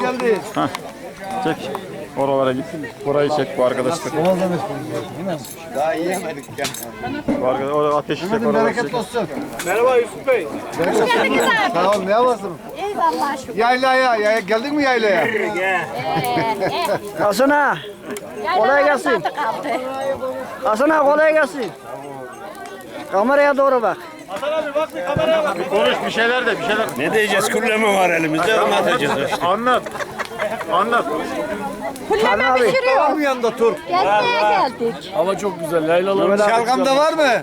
geldi. Çek. Oralara git. Orayı çek bu arkadaşlar. Daha yiyemedik ya. Bu arkadaş, orada ateşi çek. Oraları çek. Bereketli olsun. Merhaba Yusuf Bey. Sağ ol ne yapasın? Eyvallah şükür. Yaylaya, ya, geldin mi yaylaya? Hasan ağa, Kolay gelsin. Hasan ağa kolay gelsin. Kameraya doğru bak. Konuş bir şeyler de bir şeyler. Ne diyeceğiz? Kulleme var elimizde. Anlatacağız işte. Anlat. Anlat. Kulleme abi. Pişiriyor. mı yanında tur? Gezmeye geldik. Hava çok güzel. Yaylalarımız Şalgamda var mı?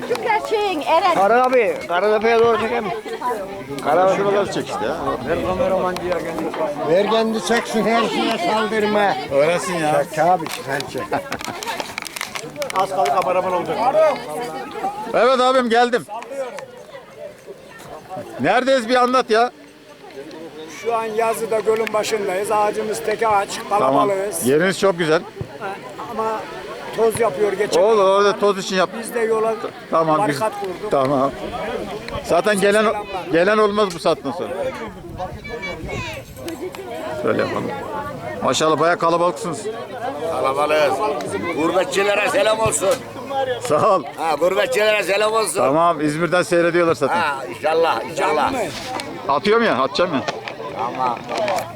Küçük gerçeğin Eren. Karı abi, Karatepe'ye doğru çekelim. Kara Şuraları çek işte ya. Ver kendi çeksin her şeye saldırma. Öğrensin ya. Çek abi sen çek. Evet abim geldim. Neredeyiz bir anlat ya. Şu an yazıda gölün başındayız. Ağacımız teke ağaç. Tamam. Kalabalığız. Yeriniz çok güzel. Ama toz yapıyor geçen. Olur orada toz için yap. Biz de yola Tamam biz. barikat kurduk. Tamam. Zaten gelen gelen olmaz bu saatten sonra. Şöyle yapalım. Maşallah bayağı kalabalıksınız. Kalabalığız. Gurbetçilere selam olsun. Sağ ol. Ha, gurbetçilere selam olsun. Tamam İzmir'den seyrediyorlar zaten. Ha, inşallah, inşallah. Atıyorum ya, atacağım ya. Tamam.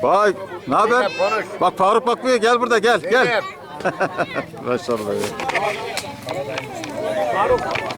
Vay, ne haber? Zeynep. Bak Faruk bakmıyor, gel burada gel, gel. Zeynep. Maşallah. ya.